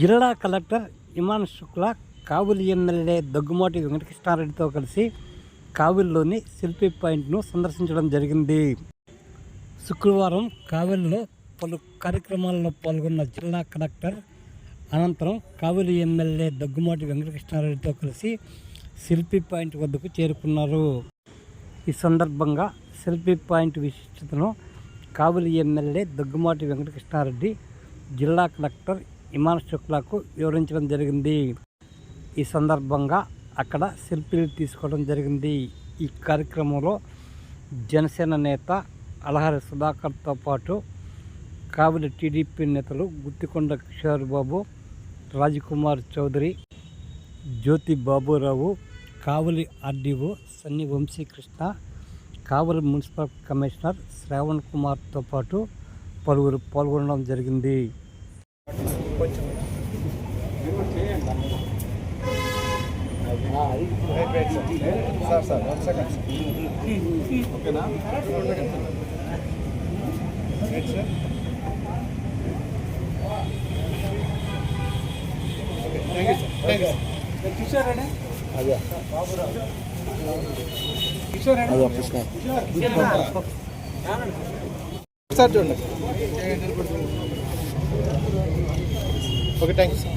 జిల్లా కలెక్టర్ ఇమాన్ శుక్లా కావులి ఎమ్మెల్యే దగ్గుమాటి వెంకటకృష్ణారెడ్డితో కలిసి కావిలిలోని శిల్పి పాయింట్ను సందర్శించడం జరిగింది. శుక్రవారం కావిలిలో పలు కార్యక్రమాల్లో పాల్గొన్న జిల్లా కలెక్టర్ అనంతరం కావిలి ఎమ్మెల్యే దగ్గుమాటి వెంకటకృష్ణారెడ్డితో కలిసి శిల్పి పాయింట్ వద్దకు చేరుకున్నారు. ఈ సందర్భంగా శిల్పి పాయింట్ విశిష్టతను కావలి ఎమ్మెల్యే దగ్గుమాటి వెంకటకృష్ణారెడ్డి జిల్లా కలెక్టర్ ఇమాన్ శుక్లాకు వివరించడం జరిగింది. ఈ సందర్భంగా అక్కడ సెల్ఫీలు తీసుకోవడం జరిగింది. ఈ కార్యక్రమంలో జనసేన నేత అలహరి సుధాకర్తో పాటు కావలి టీడీపీ నేతలు Guttikonda Kishore Babu Rajkumar Chowdary Jyothi Baburao Kavali RDO Sunny Vamsikrishna Kavali municipal commissioner Shravan కుమార్తో పాటు పలువురు పాల్గొనడం జరిగింది. సార్ సార్ వన్ సెకండ్ ఓకేనా right sir thank you sir Kishore అదే కిషోర్ అదే సార్ చూడండి ఓకే థ్యాంక్ యూ సార్.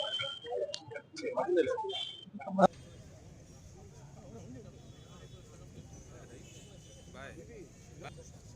Давай.